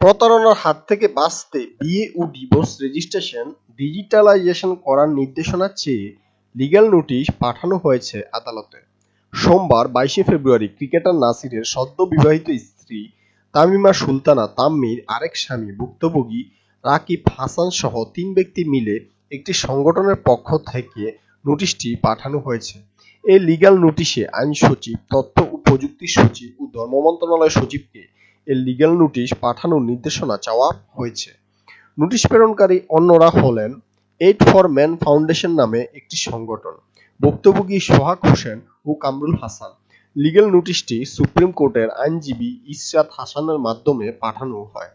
প্রতারণার হাত থেকে বাঁচতে বিয়ে ও ডিভোর্স রেজিস্ট্রেশন ডিজিটালাইজেশন করার নির্দেশনা চেয়ে লিগ্যাল নোটিশ পাঠানো হয়েছে আদালতে। সোমবার বাইশে ফেব্রুয়ারি ক্রিকেটার নাসিরের সদ্য বিবাহিত স্ত্রী তামিমা সুলতানা তাম্মির আরেক স্বামী ভুক্তভোগী রাকিব হাসান সহ তিন ব্যক্তি মিলে একটি সংগঠনের পক্ষ থেকে নোটিশটি পাঠানো হয়েছে। এই লিগ্যাল নোটিশে আইন সচিব তথ্য ও প্রযুক্তি সচিব ও ধর্ম মন্ত্রণালয় সচিবকে এর লিগ্যাল নোটিশ পাঠানোর নির্দেশনা চাওয়া হয়েছে। নোটিশ প্রেরণকারী অন্যরা হলেন এইট ফর ম্যান ফাউন্ডেশন নামে একটি সংগঠন। ভুক্তভোগী সোহাগ হোসেন ও কামরুল হাসান। লিগ্যাল নোটিশটি সুপ্রিম কোর্টের আইনজীবী ইসরাত হাসানের মাধ্যমে পাঠানো হয়।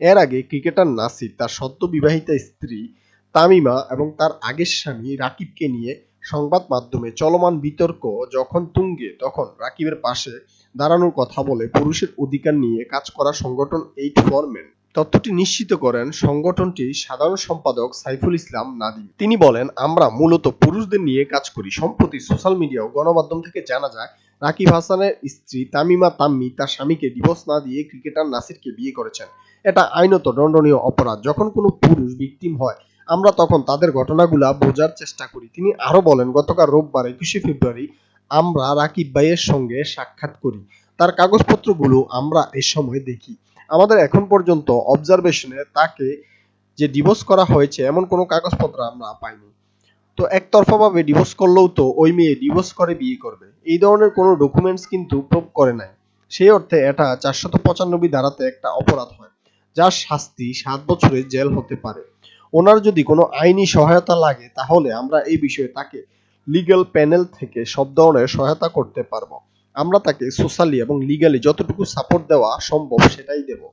এর আগে ক্রিকেটার নাসির, তার সদ্য বিবাহিতা স্ত্রী তামিমা এবং তার আগের স্বামী রাকিবকে নিয়ে সংবাদ মাধ্যমে চলমান বিতর্ক যখন তুঙ্গে, তখন রাকিবের পাশে দাঁড়ানোর কথা বলে পুরুষের অধিকার নিয়ে কাজ করা সংগঠন এইট ফর মেন তথ্যটি নিশ্চিত করেন সংগঠনটির সাধারণ সম্পাদক সাইফুল ইসলাম নাদিম। তিনি বলেন, আমরা মূলত পুরুষদের নিয়ে কাজ করি। সম্প্রতি সোশ্যাল মিডিয়া ও গণমাধ্যম থেকে জানা যায়, রাকিব হাসানের স্ত্রী তামিমা তাম্মি তার স্বামীকে ডিভোর্স না দিয়ে ক্রিকেটার নাসিরকে বিয়ে করেছেন। এটা আইনত দণ্ডনীয় অপরাধ। যখন কোনো পুরুষ ভিকটিম হয় আমরা তখন তাদের ঘটনাগুলা বোঝার চেষ্টা করি। তিনি আরও বলেন, গতকাল রোববার একুশে ফেব্রুয়ারি আমরা রাকিব ভাইয়ের সঙ্গে সাক্ষাৎ করি। তার কাগজপত্রগুলো আমরা এ সময় দেখি। আমাদের এখন পর্যন্ত অবজারভেশনে তাকে যে ডিভোর্স করা হয়েছে, এমন কোনো কাগজপত্র আমরা পাইনি। তো একতরফাভাবে ডিভোর্স করলেও তো ওই মেয়ে ডিভোর্স করে বিয়ে করবে। এই ধরনের কোনো ডকুমেন্টস কিন্তু প্রুভ করে নাই। সেই অর্থে এটা চারশত পঁচানব্বই ধারাতে একটা অপরাধ হয়, যার শাস্তি সাত বছরের জেল হতে পারে। ওনার যদি কোনো আইনি সহায়তা লাগে, তাহলে আমরা এই বিষয়ে তাকে লিগ্যাল প্যানেল থেকে সব ধরনের সহায়তা করতে পারব। আমরা তাকে সোশ্যালি এবং লিগালি যতটুকু সাপোর্ট দেওয়া সম্ভব সেটাই দেব।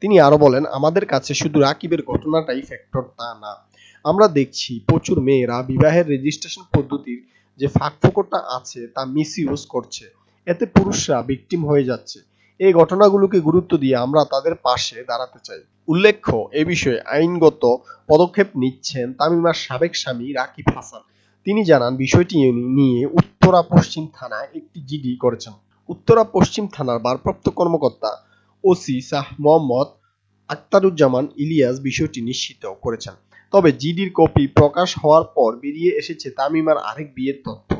তিনি আরও বলেন, আমাদের কাছে শুধু রাকিবের ঘটনাটাই ফ্যাক্টর তা না। আমরা দেখছি প্রচুর মেয়েরা বিবাহের রেজিস্ট্রেশন পদ্ধতির যে ফাঁকফোকরটা আছে, তা মিসইউজ করছে। এতে পুরুষরা ভিকটিম হয়ে যাচ্ছে। এই ঘটনাগুলোকে গুরুত্ব দিয়ে আমরা তাদের পাশে দাঁড়াতে চাই। উল্লেখ্য, এ বিষয়ে আইনগত পদক্ষেপ নিচ্ছেন তামিমার সাবেক স্বামী রাকিব হাসান। তিনি জানান, বিষয়টি নিয়ে উত্তরা পশ্চিম থানায় একটি জিডি করেছেন। উত্তরা পশ্চিম থানার ভারপ্রাপ্ত কর্মকর্তা ওসি শাহ মোহাম্মদ আক্তারুজ্জামান ইলিয়াস বিষয়টি নিশ্চিত করেছেন। তবে জিডির কপি প্রকাশ হওয়ার পর বেরিয়ে এসেছে তামিমার আরেক বিয়ের তথ্য।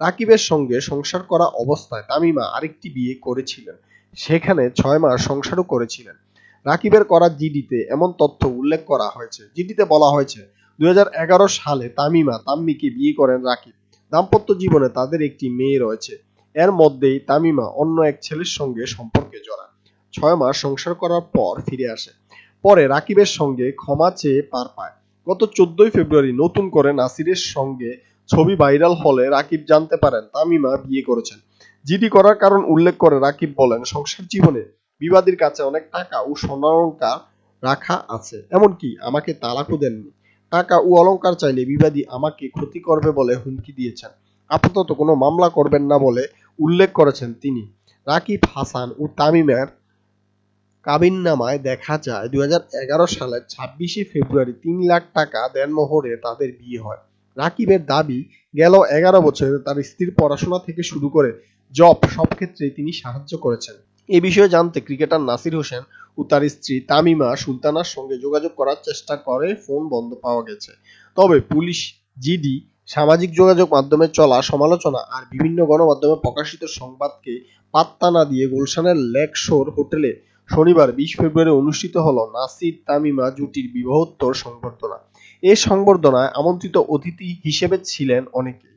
রাকিবের সঙ্গে সংসার করা অবস্থায় তামিমা আরেকটি বিয়ে করেছিলেন। সেখানে ছয় মাস সংসারও করেছিলেন। রাকিবের করা জিডিতে এমন তথ্য উল্লেখ করা হয়েছে। জিডিতে বলা হয়েছে দুই হাজার এগারো সালে তামিমা তাম্মিকে বিয়ে করেন রাকিব। দাম্পত্য জীবনে তাদের একটি মেয়ে রয়েছে। এর মধ্যেই তামিমা অন্য এক ছেলের সঙ্গে সম্পর্কে জড়ান। ছয় মাস সংসার করার পর ফিরে আসে। পরে রাকিবের সঙ্গে ক্ষমা চেয়ে পার পায়। গত চোদ্দই ফেব্রুয়ারি নতুন করে নাসিরের সঙ্গে ছবি ভাইরাল হলে রাকিব জানতে পারেন তামিমা বিয়ে করেছেন। জিডি করার কারণ উল্লেখ করে রাকিব বলেন, সংসার জীবনে বিবাদীর কাছে অনেক টাকা ও স্বর্ণালঙ্কার রাখা আছে। এমনকি আমাকে তালাকও দেননি। টাকা ও অলংকার চাইলে বিবাদী আমাকে ক্ষতি করবে বলে হুমকি দিয়েছেন। আপাতত কোনো মামলা করবেন না বলে উল্লেখ করেছেন তিনি। রাকিব হাসান ও তামিমের কাবিননামায় দেখা যায়, দুই হাজার এগারো সালের ছাব্বিশে ফেব্রুয়ারি তিন লাখ টাকা দেনমোহরে তাদের বিয়ে হয়। রাকিবের দাবি, গেল এগারো বছরে তার স্ত্রীর পড়াশোনা থেকে শুরু করে জব সব ক্ষেত্রে তিনি সাহায্য করেছেন। এ বিষয়ে জানতে ক্রিকেটার নাসির হোসেন ও তার স্ত্রী তামিমা সুলতানার সঙ্গে যোগাযোগ করার চেষ্টা করে, ফোন বন্ধ পাওয়া গেছে। তবে পুলিশ, জিডি, সামাজিক যোগাযোগ মাধ্যমে চলা সমালোচনা আর বিভিন্ন গণমাধ্যমে প্রকাশিত সংবাদকে পাত্তা না দিয়ে গুলশানের লেক শোর হোটেলে শনিবার বিশ ফেব্রুয়ারি অনুষ্ঠিত হল নাসির তামিমা জুটির বিবাহোত্তর সংবর্ধনা। এ সংবর্ধনায় আমন্ত্রিত অতিথি হিসেবে ছিলেন অনেকে।